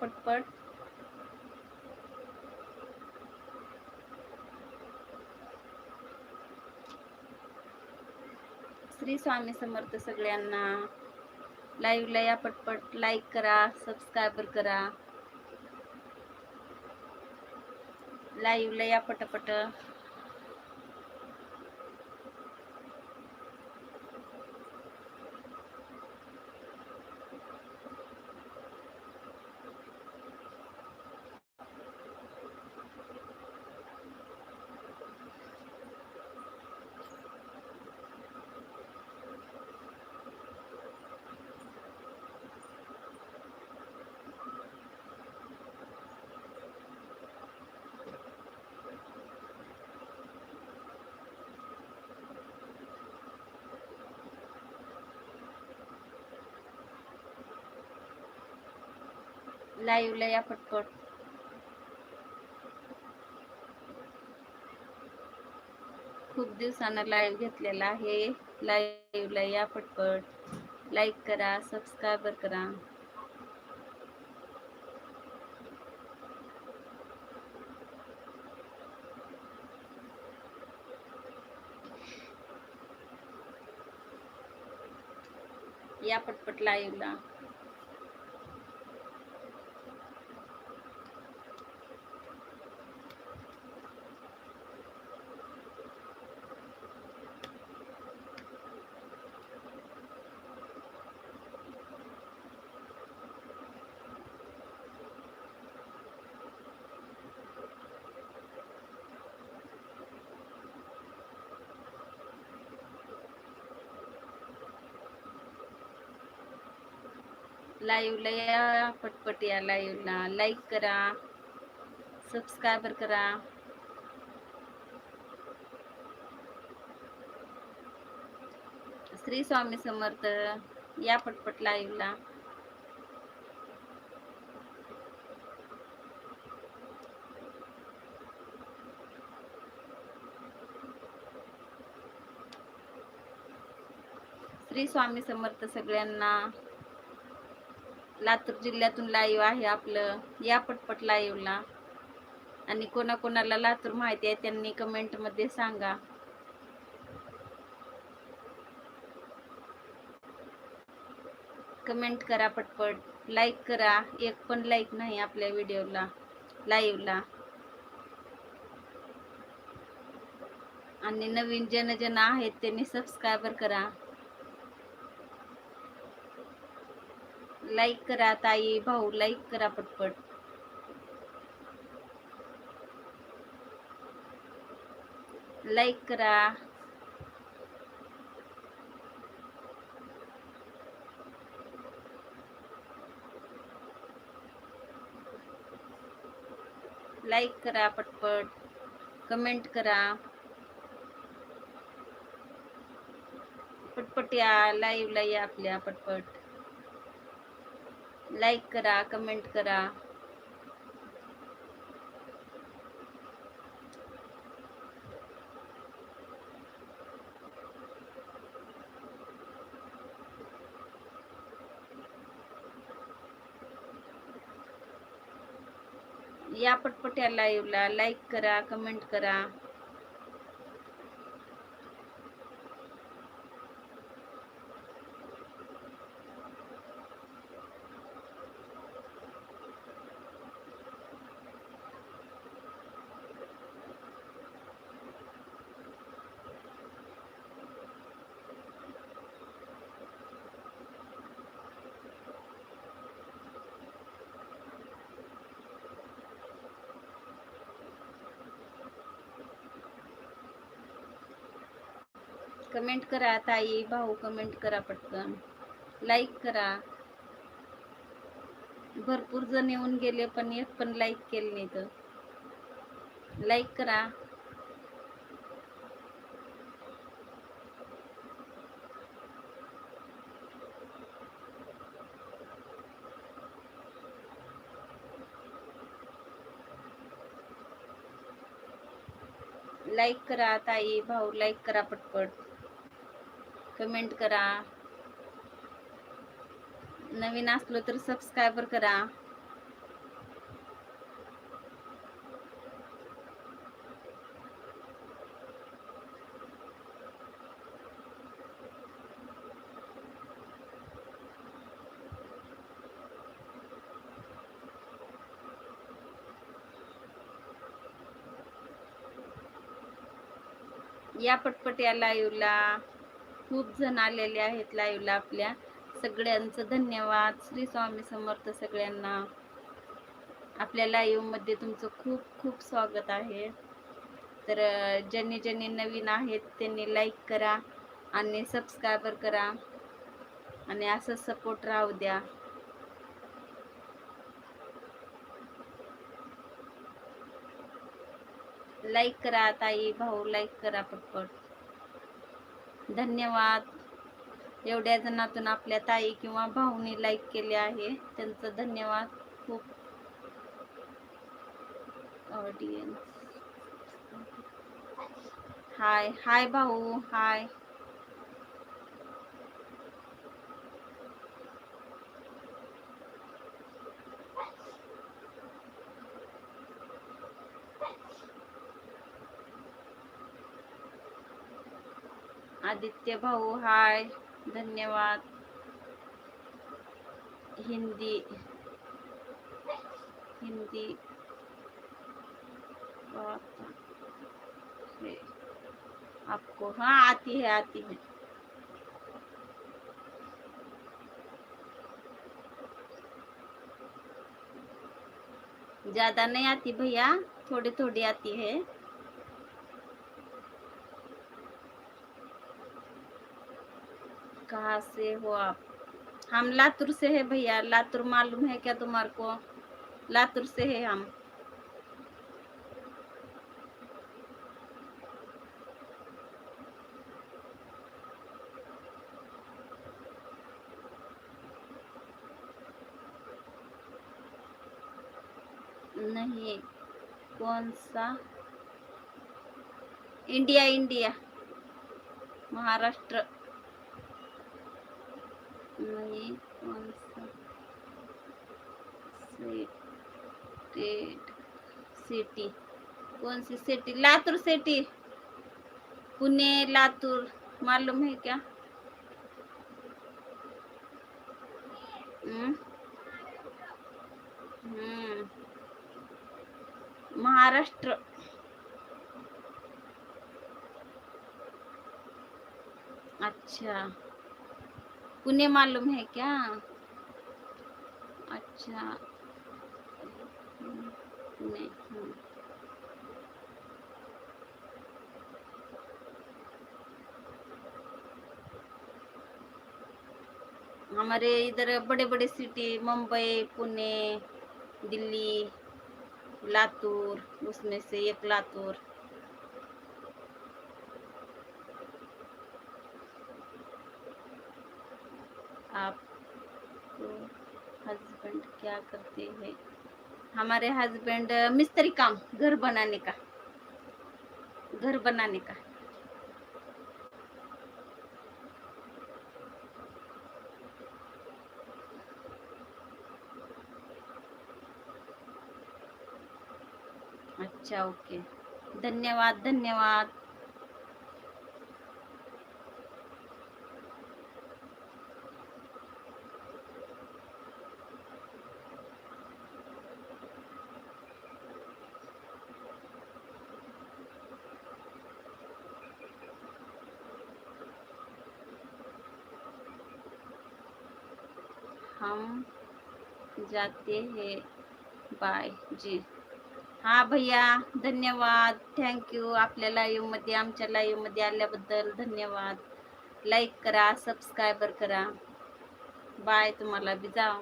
पटपट. श्री स्वामी समर्थ सगळ्यांना लाईव्हला या पटपट लाईक करा सबस्क्रायबर करा. लाईव्हला या पटपट लाईव्हला या पटपट खूप दिवसानं लाईव्ह घेतलेला आहे. लाईव्हला या पटपट लाईक करा सबस्क्रायबर करा. या पटपट लाईव्हला लाईव्हला या पटपट या लाईव्हला लाईक करा. सबस्क्रायबर करा. श्री स्वामी समर्थ या पटपट लाईव्हला श्री स्वामी समर्थ सगळ्यांना. लातूर जिल्ह्यातून लाईव्ह आहे आपलं या पटपट लाईव्हला आणि कोणाकोणाला लातूर माहिती आहे त्यांनी कमेंटमध्ये सांगा. कमेंट करा पटपट. लाईक करा. एक पण लाईक नाही आपल्या व्हिडिओला लाईव्हला आणि नवीन जनजन आहेत त्यांनी सबस्क्रायबर करा. लाईक करा ताई भाऊ लाईक करा पटपट. लाईक करा. लाईक करा पटपट. कमेंट करा. पटपट या लाईव्हला या आपल्या पटपट. लाईक करा कमेंट करा. या पटपट्या लाईव्हला लाईक करा कमेंट करा. कमेंट करा ताई भाऊ कमेंट करा पटकन. लाईक करा. भरपूर जण येऊन गेले पण एक पण लाईक केले नाही तर. लाईक करा. लाईक करा ताई भाऊ लाईक करा पटपट. कमेंट करा. नवीन असलो तर सबस्क्रायबर करा. या पटपट या खूप जण आलेले आहेत लाईव्हला आपल्या. सगळ्यांचं धन्यवाद. श्री स्वामी समर्थ सगळ्यांना. आपल्या लाईव्हमध्ये तुमचं खूप खूप स्वागत आहे. तर ज्यांनी ज्यांनी नवीन आहेत त्यांनी लाईक करा आणि सबस्क्रायबर करा. आणि असं सपोर्ट राहू द्या. लाईक करा ताई भाऊ लाईक करा पटपट. धन्यवाद. एवढ्या जणातून आपल्या ताई किंवा भाऊनी लाईक केले आहे. त्यांचं धन्यवाद. खूप ऑडियन्स हाय हाय भाऊ. हाय आदित्य भाऊ, हाय, धन्यवाद. हिंदी हिंदी. आपको हाँ आती है आती है. ज़्यादा नहीं आती भैया थोड़ी थोड़ी आती है. कहाँ से हो आप? हम लातूर से है भैया। लातूर मालूम है क्या तुम्हारे को? लातूर से है हम। नहीं, कौन सा? India India. महाराष्ट्र। नहीं स्टेट सिटी. कौन सी सिटी? लातूर सिटी. पुणे लातूर. मालूम है क्या महाराष्ट्र. अच्छा. पुणे मालूम है क्या? अच्छा। हम्म। हमारे इधर बड़े बड़े सिटी मुंबई, पुणे, दिल्ली, लातूर, उसमें से एक लातूर। हमारे हस्बैंड मिस्त्री काम घर बनाने का. घर बनाने का. अच्छा ओके धन्यवाद धन्यवाद. जाते हैं. बाय. जी. हा भैया धन्यवाद. थँक्यू आपल्या लाईव्हमध्ये आमच्या लाईव्हमध्ये आल्याबद्दल धन्यवाद. लाईक करा सबस्क्रायबर करा. बाय तुम्हाला बी जा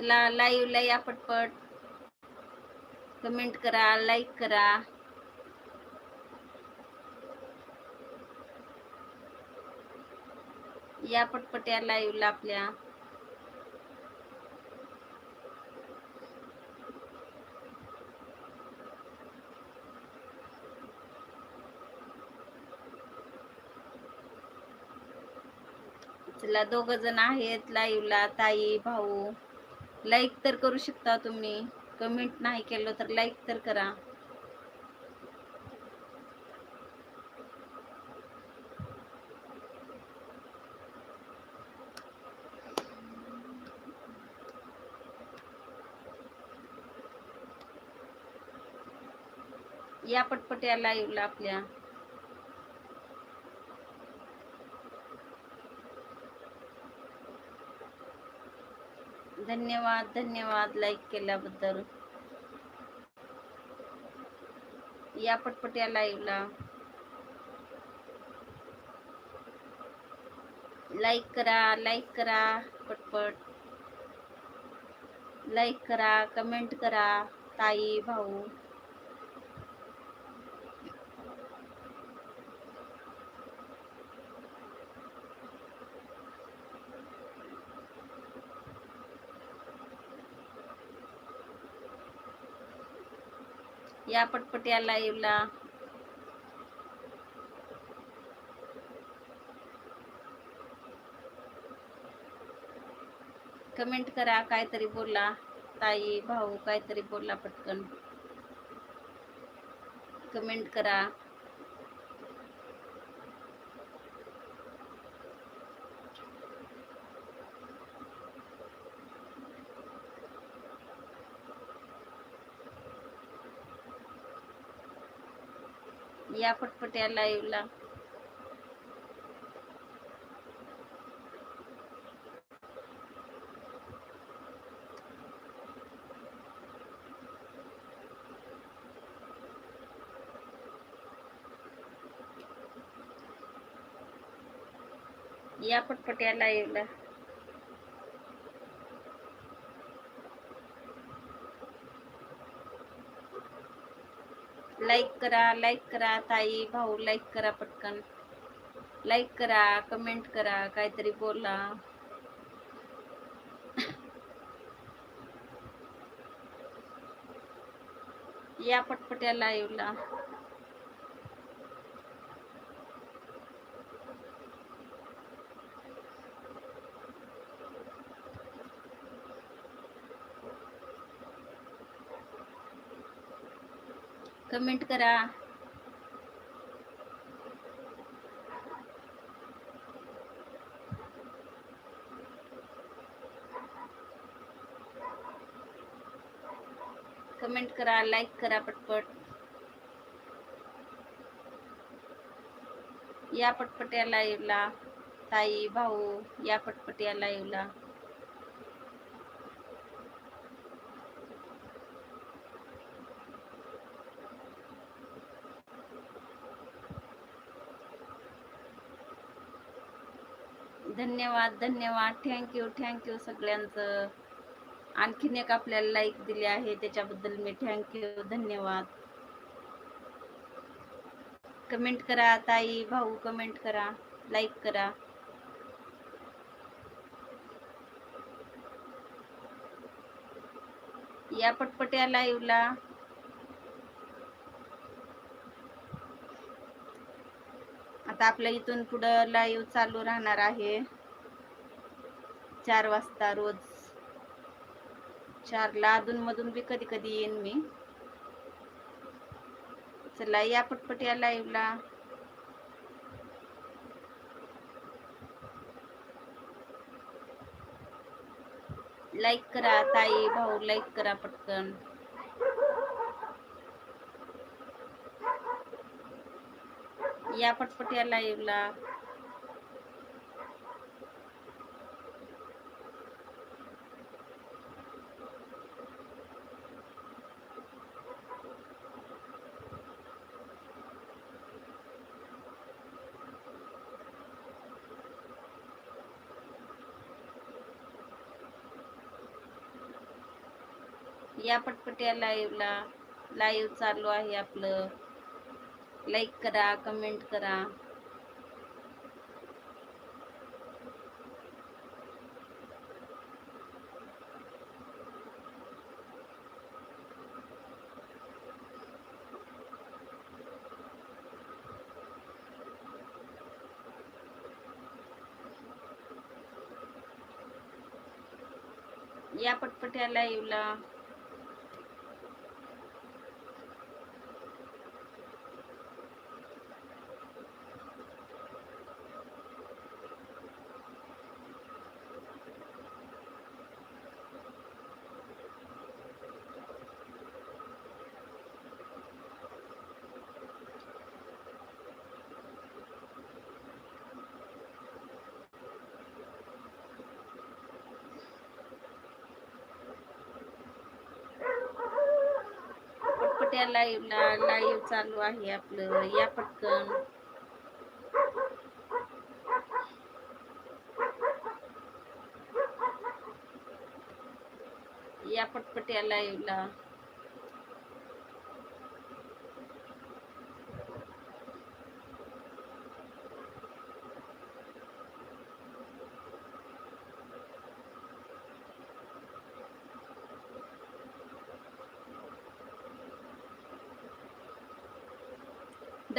चला लाईव्हला या पटपट. कमेंट करा लाईक करा. या पटपट या लाईव्हला आपल्या. चला दोघ जण आहेत लाईव्हला ताई भाऊ. लाईक तर करू शकता तुम्ही. कमेंट नाही केलं तर लाईक तर करा. या पटपट या लाईव्हला आपल्या. धन्यवाद धन्यवाद लाईक केल्याबद्दल. या पटपट या लाईव्हला लाईक करा लाईक करा पटपट. लाईक करा कमेंट करा ताई भाऊ. या पटपट या लाईव्हला कमेंट करा काहीतरी बोला. ताई भाऊ काहीतरी बोला पटकन. कमेंट करा. या पटपट या लाईव्हला या पटपट या लाईव्हला लाईक करा लाईक करा ताई भाऊ लाईक करा पटकन. लाईक करा कमेंट करा काहीतरी बोला. या पटपट या लाईव्हला कमेंट करा. कमेंट करा लाईक करा पटपट. या पटपट या लाईव्हला ताई भाऊ या पटपट या लाईव्हला धन्यवाद धन्यवाद. थँक्यू थँक्यू सगळ्यांचं. आणखीन एक आपल्याला लाईक दिली आहे त्याच्याबद्दल मी थँक्यू धन्यवाद. कमेंट करा ताई भाऊ कमेंट करा लाईक करा. या पटपट या लाईव्हला आता आपल्या इथून पुढं लाईव्ह चालू राहणार आहे. चार वाजता रोज. चारला अधूनमधून बी कधी कधी येईन मी. चला या पटपट या लाईव्हला लाईक करा ताई भाऊ लाईक करा पटकन. या पटपट या लाईव्हला या पटपट्या लाईव्हला लाईव्ह चालू आहे आपलं. लाईक करा कमेंट करा. या पटपट्या लाईव्हला या लाईव्हला लाईव्ह चालू आहे आपलं. या पटकन. या पटपट्या लाईव्हला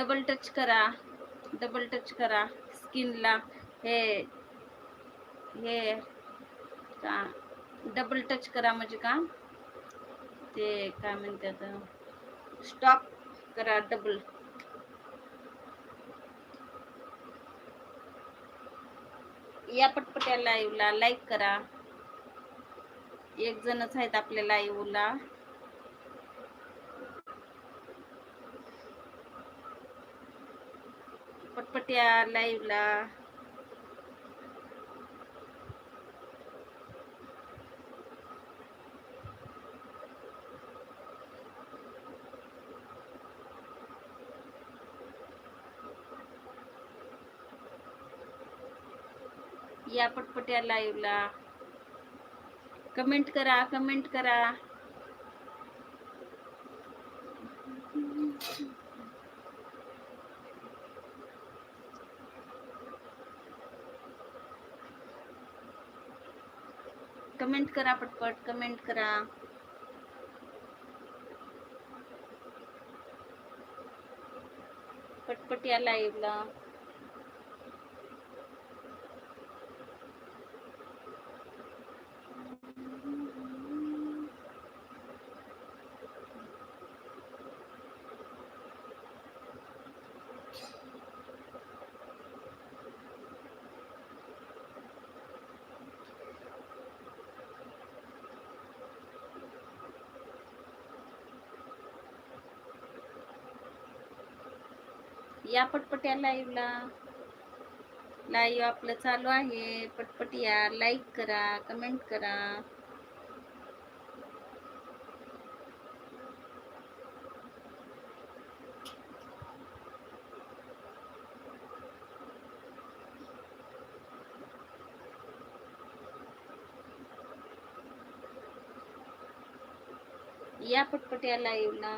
डबल टच करा. डबल टच करा. स्किनला हे हे. का? डबल टच करा म्हणजे का? ते काय म्हणतात स्टॉप करा डबल या पटपट्या लाईव्हला लाईक करा. एक जणच आहेत आपल्या लाईव्हला पटपट्या लाईव्हला या पटपट्या लाईव्हला कमेंट करा कमेंट करा. कमेंट करा पटपट कमेंट करा. पटपट या लाईव्हला या पटपट या लाईव्हला लाईव्ह आपलं चालू आहे. पटपट या. लाईक करा कमेंट करा. या पटपट या लाईव्हला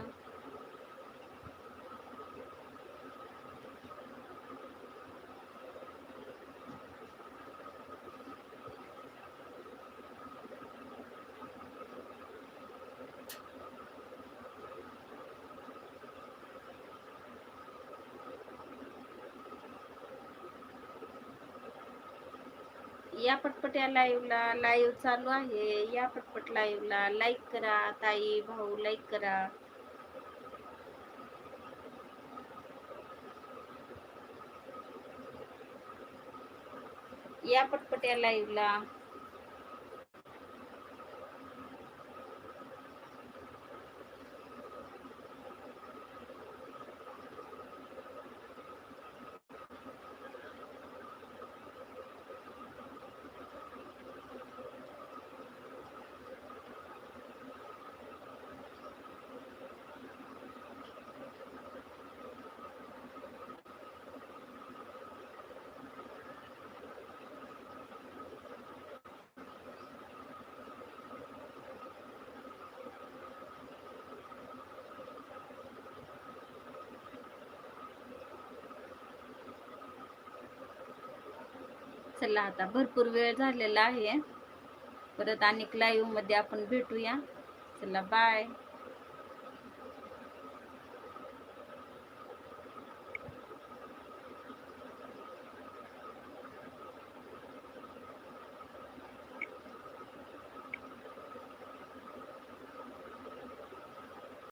या लाईव्हला लाईव्ह चालू आहे. या पटपट लाईव्हला लाईक करा ताई भाऊ लाईक करा. या पटपट या लाईव्हला चला आता भरपूर वेळ झालेला आहे. परत अनेक लाईव्हमध्ये आपण भेटूया. चला बाय